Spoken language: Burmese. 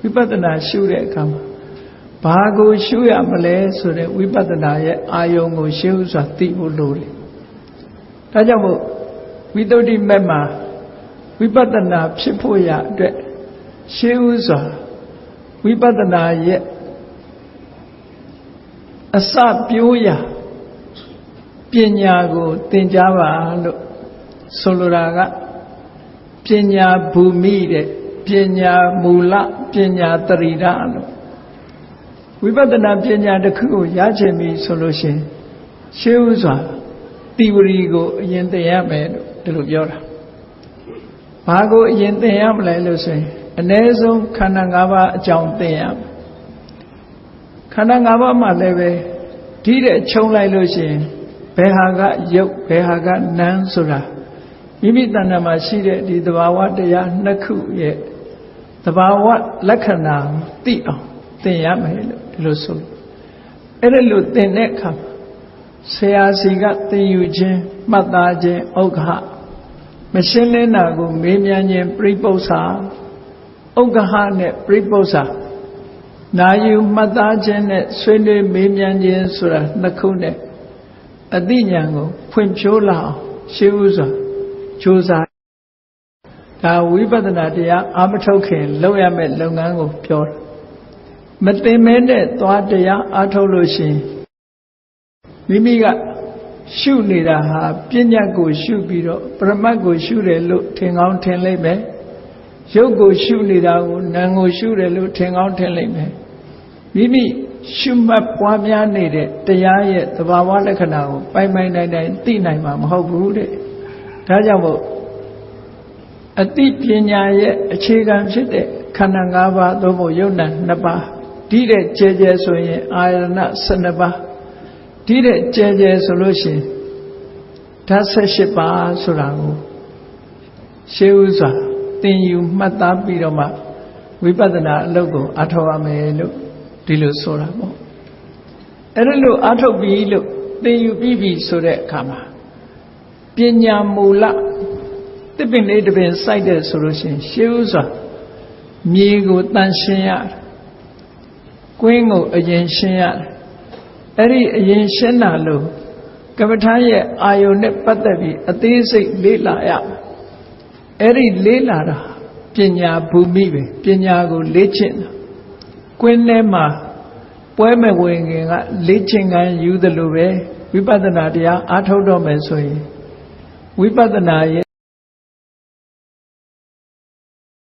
ဝိပဿနာရှုတဲ့အခါမှာဘာကိုရှုရမလဲဆိုတဲ့ဝိပဿနာရဲ့အာယုံကိုရှင်းဥစွာသိဖို့လိုတယ်။ဒါကြောင့်မို့ဝိတ္တုဒ္ဓိမက်မှာဝိပဿနာဖြစ်ဖို့ရအတွက်ရှင်းဥစွာဝိပဿနာရဲ့အစပြိုးရာပညာကိုသင်ကြားပါလို့ဆိုလိုတာကပညာဘူမိတဲ့ ပညာမူလပညာတရိဒလို့ဝိပဿနာပညာတစ်ခုကိုရချင်ပြီဆိုလို့ရှိရင်ရှေးဥစွာတိဝရီကိုအရင်သင်ရမယ်လို့ဒီလိုပြောတာဘာကိုအရင်သင်ရမလဲလို့ဆိုရင်အ ਨੇ ဆုံးခန္ဓာ၅ပါးအကြောင်းသင်ရမယ်ခန္ဓာ၅ပါးမှာလည်းပဲဒီတဲ့ခြုံလိုက်လို့ရှိရင်ဘယ်ဟာကယုတ်ဘယ်ဟာကနန်းဆိုတာမိမိတဏ္ဍာမှာရှိတဲ့ဒီသဘာဝတရားနှစ်ခုရဲ့ သဘာဝလက္ခဏာသိအောင်သင်ရမယ်လို့ဒီလိုဆိုအဲ့ဒါလို့သင်တဲ့အခါမှာဆရာစီကသင်ယူခြင်းမှတ်သားခြင်းဥက္ခမရှင်းလင်းတာကိုမေးမြန်းခြင်းပြိပု္ပ္ပာဥက္ခနဲ့ပြိပု္ပ္ပာနာယူမှတ်သားခြင်းနဲ့ဆွေးနွေးမေးမြန်းခြင်းဆိုတာနှစ်ခုနဲ့အသိဉာဏ်ကိုဖွင့်ဖြိုးလာအောင်ရှင်းဥစွာကြိုးစား ဒါဝိပဿနာတရားအာမထုတ်ခင်လုပ်ရမယ့်လုပ်ငန်းကိုပြောတာမသိမဲနဲ့သွားတရားအားထုတ်လို့ရှိရင်မိမိကရှုနေတာဟာပညာကို ရှုပြီးတော့ပရမတ်ကိုရှုတယ်လို့ထင်ကောင်းထင်လိမ့်မယ်ရုပ်ကိုရှုနေတာကိုနာမ်ကိုရှုတယ်လို့ထင်ကောင်းထင်လိမ့်မယ်မိမိရှုမှတ်ပွားများနေတဲ့တရားရဲ့သဘာဝလက္ခဏာကိုပိုင်ပိုင်နိုင်နိုင်သိနိုင်မှာမဟုတ်ဘူးတဲ့ဒါကြောင့်မို့ အတိပညာရဲ့အခြေခံဖြစ်တဲ့ခန္ဓာ၅ပါးသို့မဟုတ်ယုတ်နံ2ပါးဒီတဲ့ကျဲကျဲဆိုရင်အာရဏ12ပါးဒီတဲ့ကျဲကျဲဆိုလို့ရှိရင်ဓာတ်18ပါးဆိုတာကိုရှေးဥစွာသင်ယူမှတ်သားပြီးတော့မှဝိပဿနာအလုပ်ကိုအထောက်ရမယ်လို့ဒီလိုဆိုတာပေါ့အဲ့ဒါလို့အထုတ်ပြီးလို့သင်ယူပြီးပြီဆိုတဲ့အခါမှာပညာမူလ တစ်ပင်လေးတစ်ပင်စိုက်တဲ့ဆိုလို့ရှိရင်ရှေးဥစွာမြေကိုတန်ရှင်းရတယ်ကွင်းကိုအရင်ရှင်းရတယ်အဲ့ဒီအရင်ရှင်းတာလို့ကမ္မထာရဲ့အာယုန်နဲ့ပတ်သက်ပြီးအသေးစိတ်လေ့လာရမယ်အဲ့ဒီလေ့လာတာပညာဘူမိပဲပညာကိုလေ့ကျင့်တာကွင်းထဲမှာပွဲမဝင်ခင်ကလေ့ကျင့်ခံယူသလိုပဲဝိပဿနာတရားအားထုတ်တော့မယ်ဆိုရင်ဝိပဿနာရဲ့